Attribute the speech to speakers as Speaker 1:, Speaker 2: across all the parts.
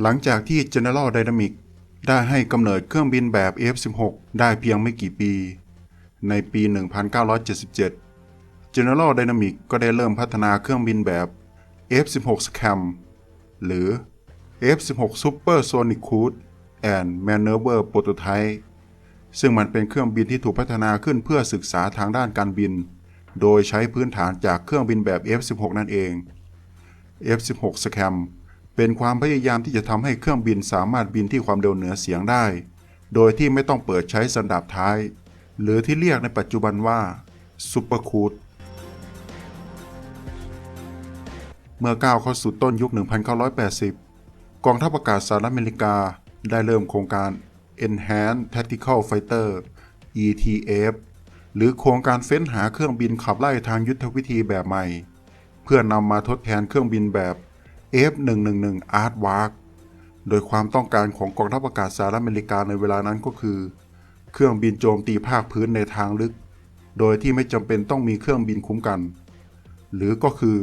Speaker 1: หลังจากที่ General Dynamics ได้ให้กำเนิดเครื่องบินแบบ F-16 ได้เพียงไม่กี่ปี ในปี 1977 General Dynamics ก็ได้เริ่มพัฒนาเครื่องบินแบบ F-16 Scam หรือ F-16 Supersonic Cruise and Maneuver Prototype ซึ่งมันเป็นเครื่องบินที่ถูกพัฒนาขึ้นเพื่อศึกษาทางด้านการบิน โดยใช้พื้นฐานจากเครื่องบินแบบ F-16 นั่นเอง F-16 Scam เป็นความพยายามที่จะทำให้เครื่องบินสามารถบินที่ความเร็วเหนือเสียงได้ โดยที่ไม่ต้องเปิดใช้สันดาปท้าย หรือที่เรียกในปัจจุบันว่า Super Cruise เมื่อก้าวเข้าสู่ต้นยุค 1980 กองทัพอากาศสหรัฐอเมริกาได้เริ่มโครงการ Enhanced Tactical Fighter ETF หรือโครงการเฟ้นหาเครื่องบินขับไล่ทางยุทธวิธีแบบใหม่ เพื่อนำมาทดแทนเครื่องบินแบบ F111 Aardvark โดยความต้องการของกองทัพอากาศสหรัฐอเมริกาในเวลานั้นก็คือ เครื่องบินโจมตีภาคพื้นในทางลึก โดยที่ไม่จำเป็นต้องมีเครื่องบินคุ้มกัน หรือก็คือ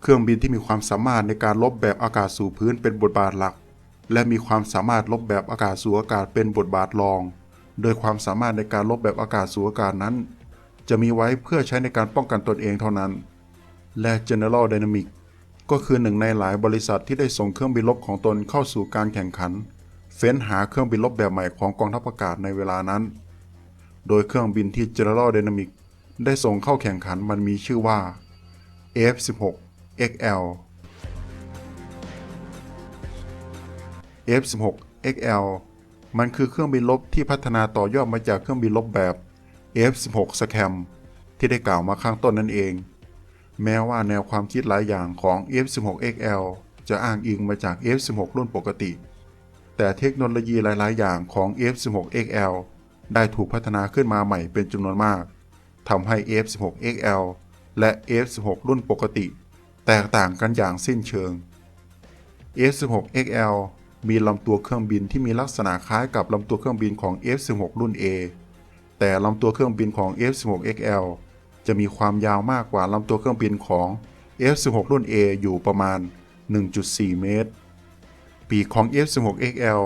Speaker 1: เครื่องบินที่มีความสามารถในการลบแบบอากาศสู่พื้นเป็นบทบาทหลัก และมีความสามารถลบแบบอากาศสู่อากาศเป็นบทบาทรอง โดยความสามารถในการลบแบบอากาศสู่อากาศนั้น จะมีไว้เพื่อใช้ในการป้องกันตนเองเท่านั้น และ General Dynamics ก็คือหนึ่งในหลายบริษัทที่ได้ส่งเครื่องบินรบของตนเข้าสู่การแข่งขัน เฟ้นหาเครื่องบินรบแบบใหม่ของกองทัพอากาศในเวลานั้น โดยเครื่องบินที่ General Dynamics ได้ส่งเข้าแข่งขันมันมีชื่อว่า F16 XL F16 XL มันคือเครื่องบินรบที่พัฒนาต่อยอดมาจากเครื่องบินรบแบบ F16 Scam ที่ได้กล่าวมาข้างต้นนั่นเอง แม้ว่าแนวความคิดหลายอย่างของ F16 XL จะอ้างอิงมาจาก F16 รุ่นปกติ แต่เทคโนโลยีหลาย ๆ อย่างของ F16 XL ได้ถูกพัฒนาขึ้นมาใหม่เป็นจำนวนมากทำให้ F16 XL และ F16 รุ่นปกติ แตกต่างกันอย่างสิ้นเชิง F16 XL มีลำตัวเครื่องบินที่มีลักษณะคล้ายกับลำตัวเครื่องบินของ F16 รุ่น A แต่ลำตัวเครื่องบินของ F16 XL จะมีความยาวมากกว่าลำตัวเครื่องบินของ F16 รุ่น A อยู่ประมาณ 1.4 เมตร ปีกของ F16 XL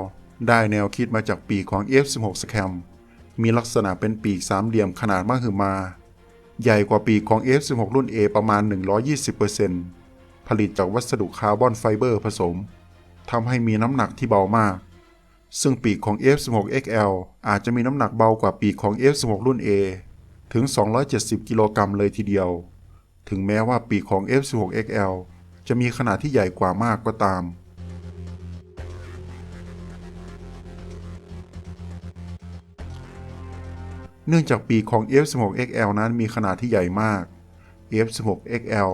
Speaker 1: ได้แนวคิดมาจากปีกของ F16 Scam มีลักษณะเป็นปีกสามเหลี่ยมขนาดมหึมา ใหญ่กว่าปีกของ F16 รุ่น A ประมาณ 120%ผลิตจากวัสดุคาร์บอนไฟเบอร์ผสมทำให้มีน้ำหนักที่เบามาก ซึ่งปีกของ F16 XL อาจจะมีน้ำหนักเบากว่าปีกของ F16 รุ่น A ถึง 270 กิโลกรัมเลยทีเดียว ถึงแม้ว่าปีกของ F16 XL จะมีขนาดที่ใหญ่กว่ามากก็ตาม เนื่องจากปีกของ F16 XL นั้นมีขนาดที่ใหญ่มาก F16 XL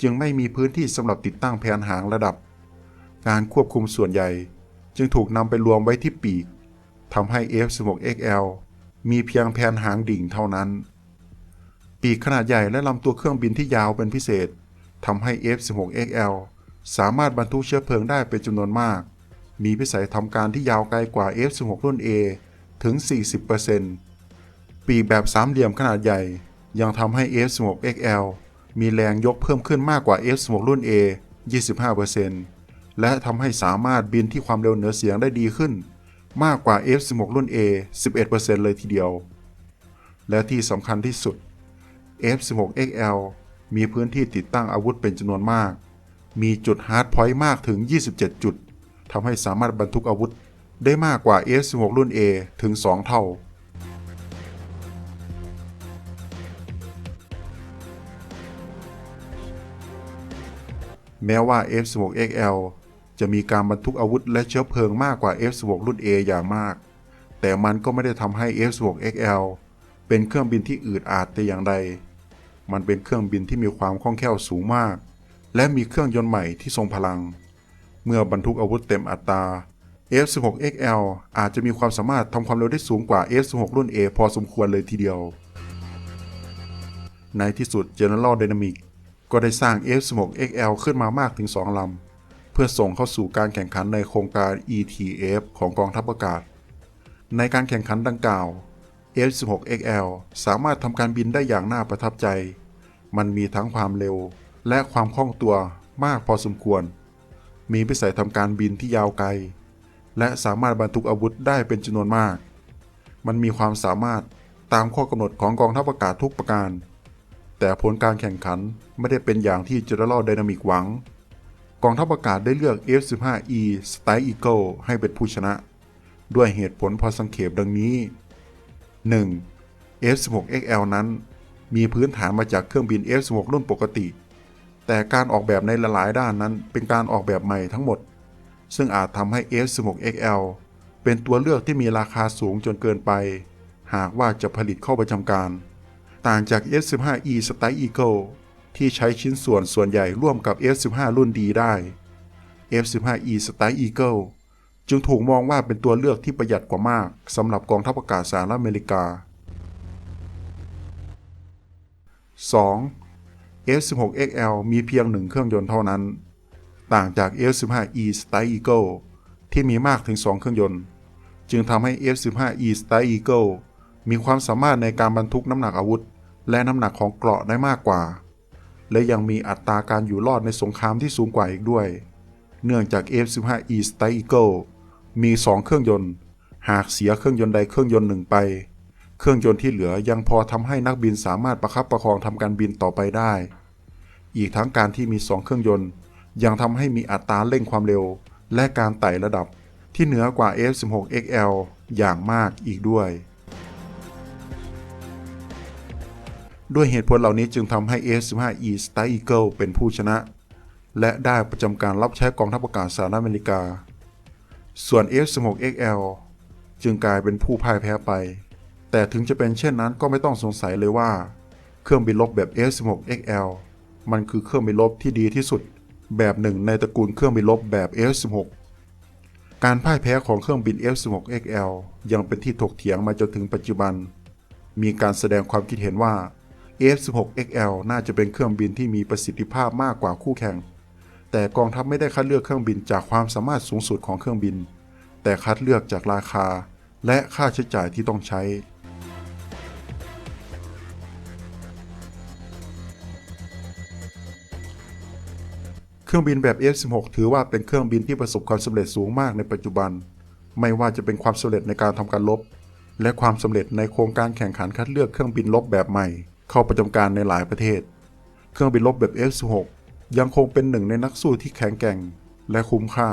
Speaker 1: จึงไม่มีพื้นที่สำหรับติดตั้งแผนหางระดับ การควบคุมส่วนใหญ่ จึงถูกนำไปรวมไว้ที่ปีกทำให้ F16 XL มีเพียงแผนหางดิ่งเท่านั้น ปีกขนาดใหญ่และลำตัวเครื่องบินที่ยาวเป็นพิเศษทำให้ F16 XL สามารถบรรทุกเชื้อเพลิงได้เป็นจำนวนมาก มีพิสัยทำการที่ยาวไกลกว่า F16 รุ่น A ถึง 40%ปีกแบบสามเหลี่ยมขนาดใหญ่ ยังทำให้ F16 XL มีแรงยกเพิ่มขึ้นมากกว่า F16 รุ่น A 25%และทำให้สามารถบินที่ความเร็วเหนือเสียงได้ดีขึ้น มากกว่า F16 รุ่น A 11%เลยทีเดียว และที่สำคัญที่สุด F16 XL มีพื้นที่ติดตั้งอาวุธเป็นจำนวนมาก มีจุดฮาร์ดพอยต์มากถึง 27 จุด ทำให้สามารถบรรทุกอาวุธได้มากกว่า F16 รุ่น A ถึง 2 เท่า แม้ว่า F16 XL จะมีการบรรทุกอาวุธและเชื้อเพลิงมากกว่า F16 รุ่น A อย่างมาก แต่มันก็ไม่ได้ทำให้ F16 XL เป็นเครื่องบินที่อืดอาดแต่อย่างใด มันเป็นเครื่องบินที่มีความคล่องแคล่วสูงมาก และมีเครื่องยนต์ใหม่ที่ทรงพลัง เมื่อบรรทุกอาวุธเต็มอัตรา F16 XL อาจจะมีความสามารถทำความเร็วได้สูงกว่า F16 รุ่น A พอสมควรเลยทีเดียว ในที่สุด General Dynamics ก็ได้สร้าง F16 XL ขึ้นมามากถึง 2 ลำ เพื่อส่งเข้าสู่การแข่งขันในโครงการ ETF ของกองทัพอากาศ ในการแข่งขันดังกล่าว F16 XL สามารถทำการบินได้อย่างน่าประทับใจ มันมีทั้งความเร็วและความคล่องตัวมากพอสมควร มีวิสัยทำการบินที่ยาวไกล และสามารถบรรทุกอาวุธได้เป็นจำนวนมาก มันมีความสามารถตามข้อกำหนดของกองทัพอากาศทุกประการ แต่ผลการแข่งขันไม่ได้เป็นอย่างที่ General Dynamics หวัง กองทัพอากาศได้เลือก F-15E Strike Eagle ให้เป็นผู้ชนะ ด้วยเหตุผลพอสังเขปดังนี้ 1. F-16XL นั้น มีพื้นฐานมาจากเครื่องบิน F-16 รุ่นปกติ แต่การออกแบบในหลายๆด้านนั้นเป็นการออกแบบใหม่ทั้งหมด ซึ่งอาจทำให้ F-16XL เป็นตัวเลือกที่มีราคาสูงจนเกินไป หากว่าจะผลิตเข้าประจำการ ต่างจาก F-15E Strike Eagle ที่ใช้ชิ้นส่วนส่วนใหญ่ร่วมกับ F-15 รุ่นดีได้ F-15E Strike Eagle จึงถูกมองว่าเป็นตัวเลือกที่ประหยัดกว่ามากสำหรับกองทัพอากาศสหรัฐอเมริกา 2. F-16XL มีเพียงหนึ่งเครื่องยนต์เท่านั้น ต่างจาก F-15E Strike Eagle ที่มีมากถึง 2 เครื่องยนต์ จึงทำให้ F-15E Strike Eagle มีความสามารถในการบรรทุกน้ำหนักอาวุธ และน้ำหนักของเกราะได้มากกว่า และยังมีอัตราการอยู่รอดในสงครามที่สูงกว่าอีกด้วย เนื่องจาก F-15E Strike Eagle มี 2 เครื่องยนต์ หากเสียเครื่องยนต์ใดเครื่องยนต์หนึ่งไป เครื่องยนต์ที่เหลือยังพอทำให้นักบินสามารถประคับประคองทำการบินต่อไปได้ อีกทั้งการที่มี 2 เครื่องยนต์ ยังทำให้มีอัตราเร่งความเร็ว และการไต่ระดับที่เหนือกว่า F-16XL อย่างมากอีกด้วย ด้วยเหตุผลเหล่านี้จึงทำให้ F-15E Star Eagle เป็นผู้ชนะ และได้ประจำการรับใช้กองทัพอากาศสหรัฐอเมริกา ส่วน F-16XL จึงกลายเป็นผู้พ่ายแพ้ไป แต่ถึงจะเป็นเช่นนั้นก็ไม่ต้องสงสัยเลยว่า เครื่องบินรบแบบ F-16XL มันคือเครื่องบินรบที่ดีที่สุด แบบหนึ่งในตระกูลเครื่องบินรบแบบ F-16 การพ่ายแพ้ของเครื่องบิน F-16XL ยังเป็นที่ถกเถียงมาจนถึงปัจจุบัน มีการแสดงความคิดเห็นว่า F-16XL น่าจะเป็นเครื่องบินที่มีประสิทธิภาพมากกว่าคู่แข่ง แต่กองทัพไม่ได้คัดเลือกเครื่องบินจากความสามารถสูงสุดของเครื่องบิน แต่คัดเลือกจากราคา และค่าใช้จ่ายที่ต้องใช้ เครื่องบินแบบ F-16 ถือว่าเป็นเครื่องบินที่ประสบความสำเร็จสูงมากในปัจจุบัน ไม่ว่าจะเป็นความสำเร็จในการทำการรบและความสำเร็จในโครงการแข่งขันคัดเลือกเครื่องบินรบแบบใหม่ เข้าประจำการในหลายประเทศ เครื่องบินรบแบบ F-16 ยังคงเป็นหนึ่งในนักสู้ที่แข็งแกร่งและคุ้มค่า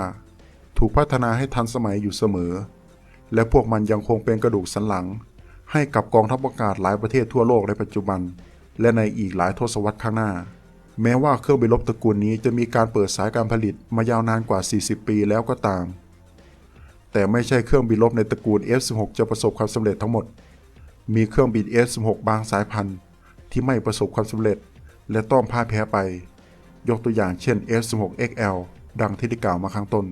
Speaker 1: ถูกพัฒนาให้ทันสมัยอยู่เสมอ และพวกมันยังคงเป็นกระดูกสันหลัง ให้กับกองทัพอากาศหลายประเทศทั่วโลกในปัจจุบัน และในอีกหลายทศวรรษข้างหน้า แม้ว่าเครื่องบินรบตระกูลนี้จะมีการเปิดสายการผลิตมายาวนานกว่า 40 ปีแล้วก็ตาม แต่ไม่ใช่เครื่องบินรบในตระกูล F-16 จะประสบความสำเร็จทั้งหมด มีเครื่องบิน F-16 บางสายพันธุ์ ที่ไม่ประสบความสำเร็จ และต้องพ่ายแพ้ไป ยกตัวอย่างเช่น F-16XL ดังที่ได้กล่าวมาข้างต้น